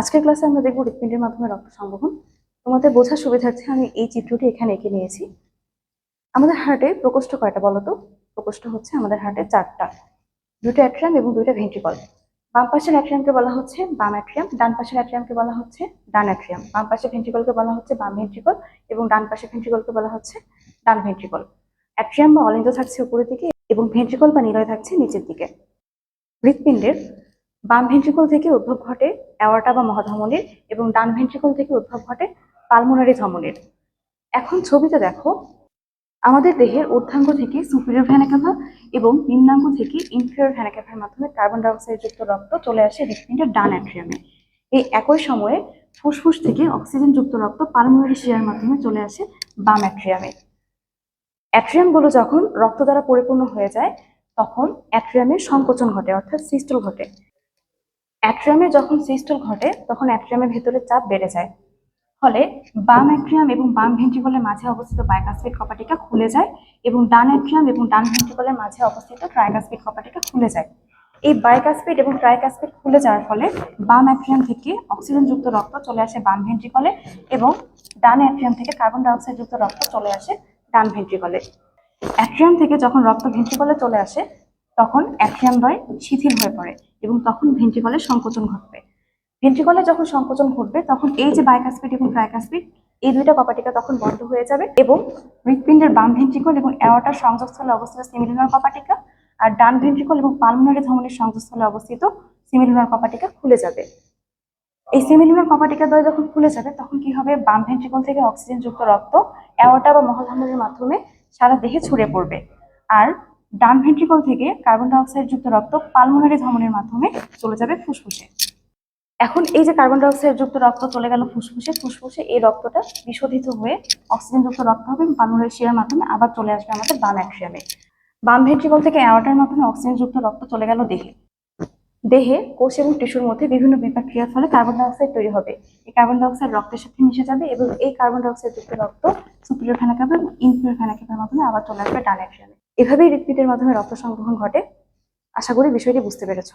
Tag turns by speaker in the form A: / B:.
A: আজকের ক্লাসে আমরা দেখব হৃৎপিণ্ডের মাধ্যমে রক্ত সংবহন। তোমাদের বোঝার সুবিধার্থে আমি এই চিত্রটি এখানে এঁকে নিয়েছি। আমাদের হার্টে প্রকোষ্ঠ কয়টা বলো তো? প্রকোষ্ঠ হচ্ছে আমাদের হার্টে চারটা। দুটো অ্যাট্রিয়াম এবং দুটো ভেন্ট্রিকল বাম পাশের অ্যাট্রিয়ামকে বলা হচ্ছে বাম অ্যাট্রিয়াম ডান পাশের অ্যাট্রিয়ামকে বলা হচ্ছে ডান অ্যাট্রিয়াম বাম পাশের ভেন্ট্রিকলকে বলা হচ্ছে বাম ভেন্ট্রিকল এবং ডান পাশের ভেন্ট্রিকলকে বলা হচ্ছে ডান ভেন্ট্রিকল অ্যাট্রিয়াম বা অলিন্দ থাকছে উপরের দিকে এবং ভেন্ট্রিকল বা নিলয় থাকছে নিচের দিকে। হৃৎপিণ্ডের বাম ভেন্ট্রিকল থেকে উদ্ভব ঘটে অ্যাওয়ার্টা বা মহাধমনীর এবং ডান ভেন্ট্রিকল থেকে উদ্ভব ঘটে পালমোনারি ধমনীর। এখন ছবিতে দেখো, আমাদের দেহের ঊর্ধ্বাঙ্গ থেকে সুপিরিয়র ভ্যানাকাভা এবং নিম্নাঙ্গ থেকে ইনফিরিয়র ভ্যানাকাভার মাধ্যমে কার্বন ডাইঅক্সাইড যুক্ত রক্ত চলে আসে হৃৎপিণ্ডের ডান অ্যাট্রিয়ামে এই একই সময়ে ফুসফুস থেকে অক্সিজেন যুক্ত রক্ত পালমোনারি শিরার মাধ্যমে চলে আসে বাম অ্যাট্রিয়ামে অ্যাট্রিয়ামগুলো যখন রক্ত দ্বারা পরিপূর্ণ হয়ে যায়, তখন অ্যাট্রিয়ামের সংকোচন ঘটে, অর্থাৎ সিস্টল ঘটে। অ্যাট্রিয়ামে যখন সিস্টল ঘটে, তখন অ্যাট্রিয়ামের ভেতরে চাপ বেড়ে যায়। ফলে বাম অ্যাট্রিয়াম এবং বাম ভেন্ট্রিকলের মাঝে অবস্থিত বাইকাসপিড কপাটিকা খুলে যায় এবং ডান অ্যাট্রিয়াম এবং ডান ভেন্ট্রিকলের মাঝে অবস্থিত ট্রাইকাসপিড কপাটিকা খুলে যায়। এই বাইকাসপিড এবং ট্রাইকাসপিড খুলে যাওয়ার ফলে বাম অ্যাট্রিয়াম থেকে অক্সিজেনযুক্ত রক্ত চলে আসে বাম ভেন্ট্রিকলে এবং ডান অ্যাট্রিয়াম থেকে কার্বন ডাইঅক্সাইড যুক্ত রক্ত চলে আসে ডান ভেন্ট্রিকলে। অ্যাট্রিয়াম থেকে যখন রক্ত ভেন্ট্রিকলে চলে আসে তখন অ্যাট্রিয়াম দ্বয় শিথিল হয়ে পড়ে এবং তখন ভেন্ট্রিকলের সংকোচন ঘটবে। ভেন্ট্রিকলে যখন সংকোচন ঘটবে, তখন এই যে বাইকাসপিড এবং ট্রাইকাসপিড এই দুইটা কপাটিকা তখন বন্ধ হয়ে যাবে এবং হৃৎপিণ্ডের বাম ভেন্ট্রিকল এবং অ্যাওয়াটার সংযোগস্থলে অবস্থিত সিমিলিনার কপাটিকা আর ডান ভেন্ট্রিকল এবং পালমোনারি ধমনীর সংযোগস্থলে অবস্থিত সিমিলিনার কপাটিকা খুলে যাবে। এই সিমিলিনার কপাটিকা দ্বয় যখন খুলে যাবে, তখন কি হবে? বাম ভেন্ট্রিকল থেকে অক্সিজেনযুক্ত রক্ত অ্যাওয়াটা বা মহাধমনীর মাধ্যমে সারা দেহে ছড়িয়ে পড়বে। আর ডান ভেন্ট্রিকল থেকে কার্বন ডাইঅক্সাইড যুক্ত রক্ত পালমোনারি ধমনের মাধ্যমে চলে যাবে ফুসফুসে। এখন এই যে কার্বন ডাইঅক্সাইড যুক্ত রক্ত চলে গেল ফুসফুসে ফুসফুসে এই রক্তটা বিশোধিত হয়ে অক্সিজেন যুক্ত রক্ত হবে পালমোনারি শিরার মাধ্যমে আবার চলে আসবে আমাদের বাম অ্যাট্রিয়ামে বাম ভেন্ট্রিকল থেকে অ্যাওয়াটার মাধ্যমে অক্সিজেন যুক্ত রক্ত চলে গেল দেহে। দেহে কোষ এবং টিস্যুর মধ্যে বিভিন্ন বিপাক ক্রিয়ার ফলে কার্বন ডাইঅক্সাইড তৈরি হবে। এই কার্বন ডাইঅক্সাইড রক্তের সাথে মিশে যাবে এবং এই কার্বন ডাইঅক্সাইড যুক্ত রক্ত সুপিরিয়র ফেনাকাপে এবং ইনফিরিয়র ফেনাকাপের মাধ্যমে আবার চলে আসবে ডান অ্যাট্রিয়ামে এভাবেই হৃদপিটের মাধ্যমে রক্ত সংগ্রহণ ঘটে। আশা করি বিষয়টি বুঝতে পেরেছ।